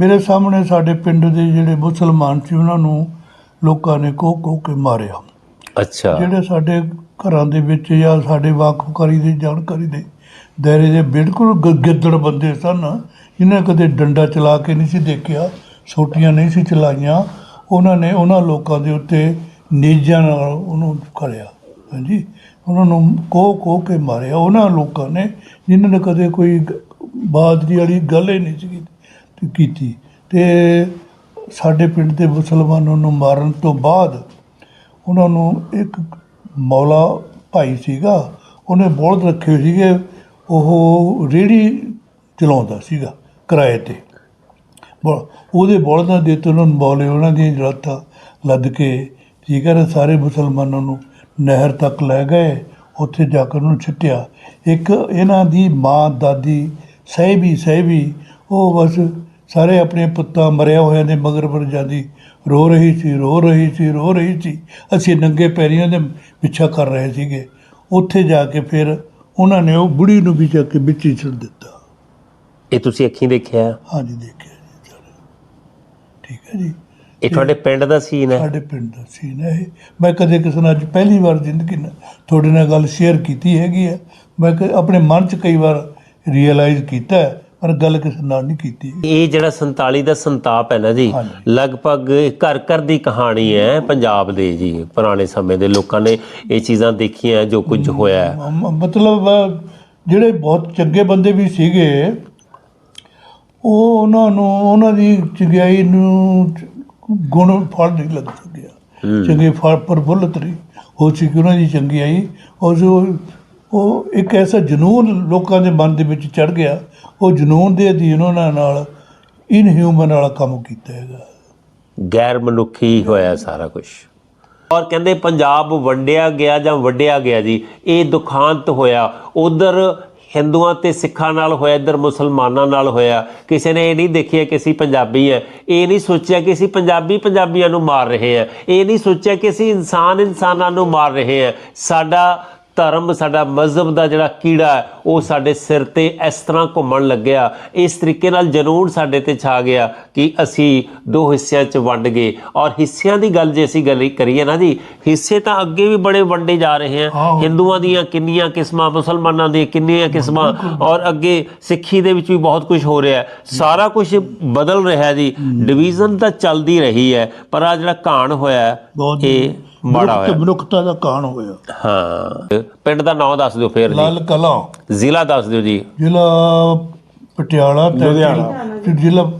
ਮੇਰੇ ਸਾਹਮਣੇ ਸਾਡੇ ਪਿੰਡ ਦੇ ਜਿਹੜੇ ਮੁਸਲਮਾਨ ਸੀ ਉਹਨਾਂ ਨੂੰ ਲੋਕਾਂ ਨੇ ਕੋਹ ਕੋਹ ਕੇ ਮਾਰਿਆ। ਅੱਛਾ। ਜਿਹੜੇ ਸਾਡੇ ਘਰਾਂ ਦੇ ਵਿੱਚ ਜਾਂ ਸਾਡੇ ਵਾਕਫਕਾਰੀ ਦੀ ਜਾਣਕਾਰੀ ਦੇ ਦਾਇਰੇ ਦੇ ਬਿਲਕੁਲ ਗਿੱਦੜ ਬੰਦੇ ਸਨ ਜਿਨ੍ਹਾਂ ਕਦੇ ਡੰਡਾ ਚਲਾ ਕੇ ਨਹੀਂ ਸੀ ਦੇਖਿਆ ਸੋਟੀਆਂ ਨਹੀਂ ਸੀ ਚਲਾਈਆਂ ਉਹਨਾਂ ਨੇ ਉਹਨਾਂ ਲੋਕਾਂ ਦੇ ਉੱਤੇ ਨੇਜਾਂ ਨਾਲ ਉਹਨੂੰ ਕਰਿਆ ਹਾਂਜੀ। ਉਹਨਾਂ ਨੂੰ ਕੋਹ ਕੋਹ ਕੇ ਮਾਰਿਆ। ਉਹਨਾਂ ਲੋਕਾਂ ਨੇ ਜਿਨ੍ਹਾਂ ਨੇ ਕਦੇ ਕੋਈ ਬਹਾਦਰੀ ਵਾਲੀ ਗੱਲ ਹੀ ਨਹੀਂ ਸੀ ਕੀਤੀ- ਕੀਤੀ। ਤੇ ਸਾਡੇ ਪਿੰਡ ਦੇ ਮੁਸਲਮਾਨਾਂ ਨੂੰ ਮਾਰਨ ਤੋਂ ਬਾਅਦ ਉਹਨਾਂ ਨੂੰ ਇੱਕ ਮੌਲਾ ਭਾਈ ਸੀਗਾ, ਉਹਨੇ ਬੋਲਦ ਰੱਖੇ ਸੀਗੇ, ਉਹ ਰੇੜੀ ਚਲਾਉਂਦਾ ਸੀਗਾ ਕਿਰਾਏ ਤੇ। ਬੋ- ਉਹਦੇ ਬੋਲਦਾਂ ਦੇ ਤੇ ਉਹਨਾਂ ਨੂੰ ਮੌਲੇ ਉਹਨਾਂ ਦੀਆਂ ਜਰਾਤਾਂ ਲੱਦ ਕੇ ਠੀਕ ਹੈ ਨਾ ਸਾਰੇ ਮੁਸਲਮਾਨਾਂ ਨੂੰ ਨਹਿਰ ਤੱਕ ਲੈ ਗਏ, ਉੱਥੇ ਜਾ ਕੇ ਉਹਨੂੰ ਛਿੱਟਿਆ। ਇੱਕ ਇਹਨਾਂ ਦੀ ਮਾਂ ਦਾਦੀ ਸਹਿਬੀ ਸਹਿਬੀ ਉਹ ਬਸ ਸਾਰੇ ਆਪਣੇ ਪੁੱਤਾਂ ਮਰਿਆ ਹੋਇਆਂ ਦੇ ਮਗਰ ਪਰ ਜਾਂਦੀ। ਰੋ ਰਹੀ ਸੀ ਰੋ ਰਹੀ ਸੀ ਰੋ ਰਹੀ ਸੀ। ਅਸੀਂ ਨੰਗੇ ਪੈਰੀਆਂ ਦੇ ਪਿੱਛਾ ਕਰ ਰਹੇ ਸੀਗੇ। ਉੱਥੇ ਜਾ ਕੇ ਫਿਰ ਉਹਨਾਂ ਨੇ ਉਹ ਬੁੜੀ ਨੂੰ ਵੀ ਜਾ ਕੇ ਵਿੱਚ ਹੀ ਛੱਡ ਦਿੱਤਾ। ਇਹ ਤੁਸੀਂ ਅੱਖੀਂ ਦੇਖਿਆ? ਹਾਂਜੀ ਦੇਖਿਆ ਜੀ ਸਾਰੇ। ਠੀਕ ਹੈ ਜੀ। ਇਹ ਤੁਹਾਡੇ ਪਿੰਡ ਦਾ ਸੀਨ ਹੈ? ਸਾਡੇ ਪਿੰਡ ਦਾ ਸੀਨ ਹੈ ਮੈਂ ਕਦੇ ਕਿਸੇ ਨਾਲ ਅੱਜ ਪਹਿਲੀ ਵਾਰ ਜ਼ਿੰਦਗੀ ਨਾਲ ਤੁਹਾਡੇ ਨਾਲ ਗੱਲ ਸ਼ੇਅਰ ਕੀਤੀ ਹੈਗੀ ਹੈ। ਮੈਂ ਆਪਣੇ ਮਨ 'ਚ ਕਈ ਵਾਰ ਰੀਅਲਾਈਜ਼ ਕੀਤਾ ਹੈ, ਪਰ ਗੱਲ ਕਿਸੇ ਨਾਲ ਨਹੀਂ ਕੀਤੀ ਇਹ ਜਿਹੜਾ 47 ਦਾ ਸੰਤਾਪ ਹੈ ਨਾ ਜੀ। ਲਗਭਗ ਘਰ ਘਰ ਦੀ ਕਹਾਣੀ ਹੈ ਪੰਜਾਬ ਦੇ ਜੀ ਪੁਰਾਣੇ ਸਮੇਂ ਦੇ ਲੋਕਾਂ ਨੇ ਇਹ ਚੀਜ਼ਾਂ ਦੇਖੀਆਂ ਜੋ ਕੁਝ ਹੋਇਆ ਮਤਲਬ ਜਿਹੜੇ ਬਹੁਤ ਚੰਗੇ ਬੰਦੇ ਵੀ ਸੀਗੇ ਉਹ ਉਹਨਾਂ ਨੂੰ ਉਹਨਾਂ ਦੀ ਚੰਗਿਆਈ ਨੂੰ ਗੁਣ ਫਲ ਨਹੀਂ ਲੱਗ ਸਕਿਆ। ਚੰਗੇ ਫਲ ਪ੍ਰਫੁੱਲਤ ਰਹੀ ਹੋ ਸੀ ਕਿ ਉਹਨਾਂ ਦੀ ਚੰਗਿਆਈ ਉਹ ਜੋ ਉਹ ਇੱਕ ਐਸਾ ਜਨੂਨ ਲੋਕਾਂ ਦੇ ਮਨ ਦੇ ਵਿੱਚ ਚੜ ਗਿਆ। ਉਹ ਜਨੂਨ ਦੇ ਅਧੀਨ ਉਹਨਾਂ ਨਾਲ ਇਨਹਿਊਮਨ ਵਾਲਾ ਕੰਮ ਕੀਤਾ ਹੈਗਾ। ਗੈਰ ਮਨੁੱਖੀ ਹੋਇਆ ਸਾਰਾ ਕੁਝ ਔਰ ਕਹਿੰਦੇ ਪੰਜਾਬ ਵੰਡਿਆ ਗਿਆ ਜਾਂ ਵੰਡਿਆ ਗਿਆ ਜੀ, ਇਹ ਦੁਖਾਂਤ ਹੋਇਆ। ਉਧਰ ਹਿੰਦੂਆਂ ਤੇ ਸਿੱਖਾਂ ਨਾਲ ਹੋਇਆ, ਇੱਧਰ ਮੁਸਲਮਾਨਾਂ ਨਾਲ ਹੋਇਆ। ਕਿਸੇ ਨੇ ਇਹ ਨਹੀਂ ਦੇਖਿਆ ਕਿ ਅਸੀਂ ਪੰਜਾਬੀ ਹੈ। ਇਹ ਨਹੀਂ ਸੋਚਿਆ ਕਿ ਅਸੀਂ ਪੰਜਾਬੀ ਪੰਜਾਬੀਆਂ ਨੂੰ ਮਾਰ ਰਹੇ ਹਾਂ। ਇਹ ਨਹੀਂ ਸੋਚਿਆ ਕਿ ਅਸੀਂ ਇਨਸਾਨ ਇਨਸਾਨਾਂ ਨੂੰ ਮਾਰ ਰਹੇ ਹਾਂ। ਸਾਡਾ ਧਰਮ ਸਾਡਾ ਮਜ਼ਹਬ ਦਾ ਜਿਹੜਾ ਕੀੜਾ ਹੈ ਉਹ ਸਾਡੇ ਸਿਰ ਤੇ ਇਸ ਤਰ੍ਹਾਂ ਘੁੰਮਣ ਲੱਗਿਆ। ਇਸ ਤਰੀਕੇ ਨਾਲ ਜਨੂਨ ਸਾਡੇ ਤੇ ਛਾ ਗਿਆ ਕਿ ਅਸੀਂ ਦੋ ਹਿੱਸਿਆਂ 'ਚ ਵੰਡ ਗਏ। ਔਰ ਹਿੱਸਿਆਂ ਦੀ ਗੱਲ ਜੇ ਅਸੀਂ ਗੱਲ ਕਰੀਏ ਨਾ ਜੀ ਹਿੱਸੇ ਤਾਂ ਅੱਗੇ ਵੀ ਬੜੇ ਵੰਡੇ ਜਾ ਰਹੇ ਹਨ। ਹਿੰਦੂਆਂ ਦੀਆਂ ਕਿੰਨੀਆਂ ਕਿਸਮਾਂ ਮੁਸਲਮਾਨਾਂ ਦੀਆਂ ਕਿੰਨੀਆਂ ਕਿਸਮਾਂ। ਔਰ ਅੱਗੇ ਸਿੱਖੀ ਦੇ ਵਿੱਚ ਵੀ ਬਹੁਤ ਕੁਝ ਹੋ ਰਿਹਾ ਸਾਰਾ ਕੁਝ ਬਦਲ ਰਿਹਾ ਜੀ। ਡਿਵੀਜ਼ਨ ਤਾਂ ਚੱਲਦੀ ਰਹੀ ਹੈ ਪਰ ਆ ਜਿਹੜਾ ਘਾਣ ਹੋਇਆ ਇਹ ਮਾੜਾ ਹੋਇਆ। ਮਨੁੱਖਤਾ ਦਾ ਕਾਣ ਹੋਇਆ। ਹਾਂ। ਪਿੰਡ ਦਾ ਨਾਮ ਦੱਸ ਦਿਓ ਫੇਰ ਜੀ। ਲਾਲ ਕਲਾਂ। ਜ਼ਿਲ੍ਹਾ ਦੱਸ ਦਿਓ ਜੀ। ਜ਼ਿਲ੍ਹਾ ਪਟਿਆਲਾ ਤੇ ਲੁਧਿਆਣਾ। ਤੇ ਜ਼ਿਲ੍ਹਾ